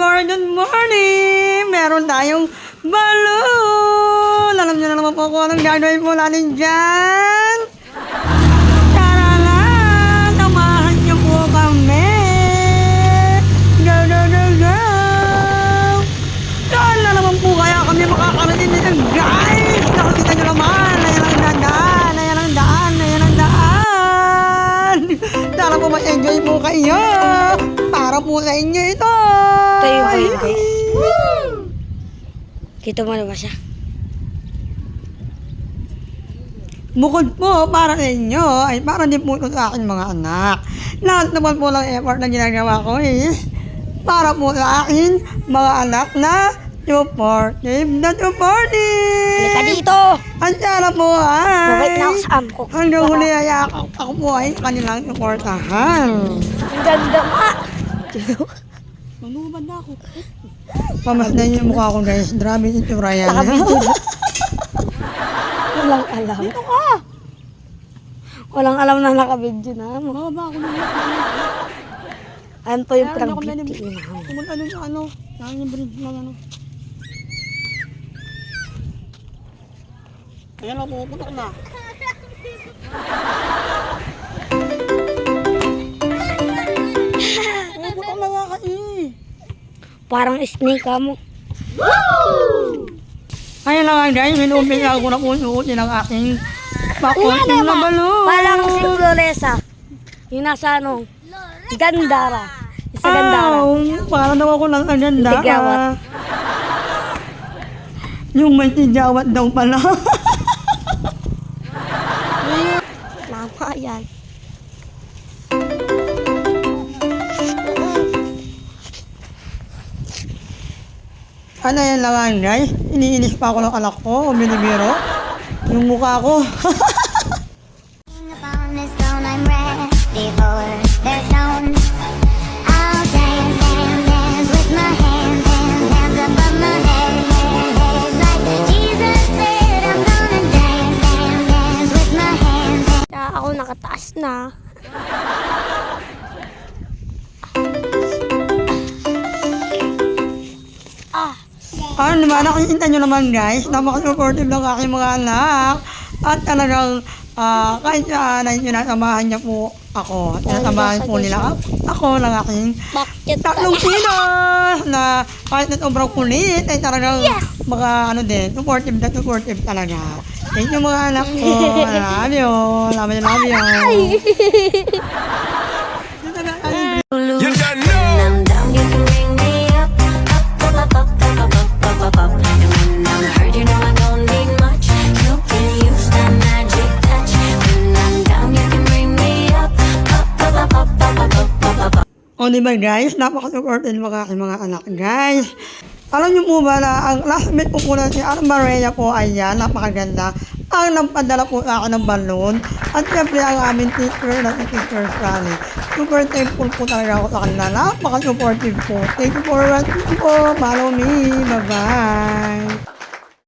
morning, morning! Meron tayong balloon! Alam niyo na naman po kung anong gagawin po natin dyan! Tara na! Samahan niyo po kami! Go, go, go, go! Saan na naman po kaya kami makakarating dito, guys? Nakikita niyo naman! Ayan ang daan! Ayan ang daan! Ayan ang daan! Sana po mag-enjoy po kayo! Para po sa inyo ito! Tayo ba yun, guys? Kita mo na ba siya? Bukod po para sa inyo, ay para din po sa aking mga anak. Lahat naman po ng effort na ginagawa ko is para po sa akin mga anak na supportive na supportive. Halika dito! Ang sana po ay Mabait na ako sa amko. hanggang huli ay ako, ako po ay kanilang supportahan. Ang ganda ma! Manubad na ako. Pamasdan niyo yung mukha ko guys. Grabe yung itsura yan. Na. Walang alam. Dito ka! Walang alam na nakabidyo na mo. Baba ako na. Ayan po yung Kaya ako pwede beauty na pumunta dun sa ano. Saan yung bridge ng ano. Ayan lang, puputok na. Parang snake ka mo. Ayun na nga guys, minumpisa ko na po suotin ang aking pakotin na balon. Parang si Floresa. Yung nasa ano? Gandara. Sa Gandara. Wow, para daw ako ng aganda. Tigawat. Yung may tigawat daw pala. Tama yan. Ano yan lang guys? Iniinis pa ako ng anak ko, o binibiro. Yung mukha ko. Upon this stone, Ah, ano naman, nakikita nyo naman guys, napaka-supportive ng aking mga anak. At talagang ah, kahit saan ay sinasamahan niya po ako. Sinasamahan po nila ako ng aking bakit? tatlong kilos na kahit na sobrang kulit ay talagang mga ano din, supportive na supportive talaga. Thank you mga anak ko. I love you. Love you, love. You O di ba guys, napaka-supportive mga aking mga anak guys. Alam niyo po ba na ang classmate ko po na si Armaria po ay yan, napakaganda. Ang nagpadala po sa akin ng balloon. At syempre ang aming teacher na si Teacher Sally. Super thankful po talaga ako sa kanila. Napaka-supportive po. Thank you for watching po. Follow me. Bye-bye.